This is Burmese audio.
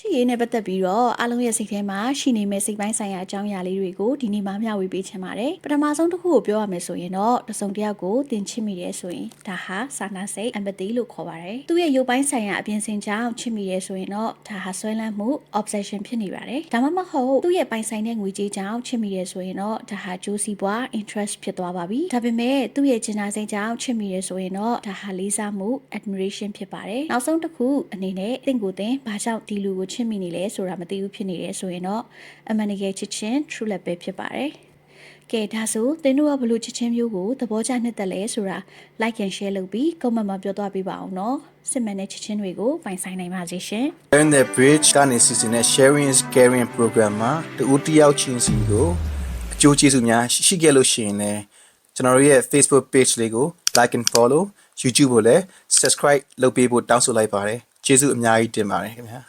ချစ်ရေးနဲ့ပတ်သက်ပြီးတော့အားလုံးရဲ့စိတ်ထဲမှာရှိနေမဲ့စိတ်ပိုင်းဆိုင်ရာအကြောင်းအရာလေးတွေကိုဒီနေ့မှမျှဝေပေးချင်ပါတယ်ပထမဆုံးတစ်ခုကိုပြောရမယ်ဆိုရင်တော့တစ်စုံတစ်ယောက်ကိုသင်ချစ်မိတယ်ဆိုရင်ဒါဟာစာနာစိတ် empathy လို့ခေါ်ပါတယ်သူ့ရဲ့ရုပ်ပိုင်းဆိုင်ရာအပြင်စင်ကြောင့်ချစ်မိတယ်ဆိုရင်တော့ဒါဟာဆွဲလန်းမှု obsession ဖြစ်နေပါတယ်ဒါမှမဟုတ်သူ့ရဲ့ပိုင်ဆိုင်တဲ့ငွေကြေးကြောင့်ချစ်မိတယ်ဆိုရင်တော့ဒါဟာကြိုးစီးပွား interest ဖြစ်သွားပါပြီဒါပေမဲ့သူ့ရဲ့ကျင်နာစိတ်ကြောင့်ချစ်မိတယ်ဆိုရင်တော့ဒါဟာလေးစားမှု admiration ဖြစ်ပါတယ်နောက်ဆုံးတစ်ခုအနေနဲ့တင့်ကိုယ်တင်ဘာကြောင့်ဒီလူကိုချစ်မိနေလဲဆိုတာမသိဘူးဖြစ်နေတယ်ဆိုရင်တော့အမှန်တကယ်ချစ်ချင်း true love ပဲဖြစ်ပါတယ်ကဲဒါဆိုသင်တို့ကဘလို့ချစ်ချင်းမျိုးကိုသဘောကျနှစ်သက်လဲဆိုတာ like and share လုပ်ပြီး comment မှာပြောသွားပေးပါအောင်နော်စစ်မှန်တဲ့ချစ်ချင်းတွေကိုပိုင်ဆိုင်နိုင်ပါစေရှင် Sharing the Bridge ကနေစီစဉ်တဲ့ Sharing is Caring program မှာတူတယောက်ချင်းစီကိုအကျိုးကျေးဇူးများရှိရှိခဲ့လို့ရှိရင်လည်းကျွန်တော်တို့ရဲ့ Facebook page လေးကို like and follow YouTube ကိုလည်း subscribe လုပ်ပေးဖို့တောင်းဆိုလိုက်ပါတယ်ကျေးဇူးအများကြီးတင်ပါတယ်ခင်ဗျာ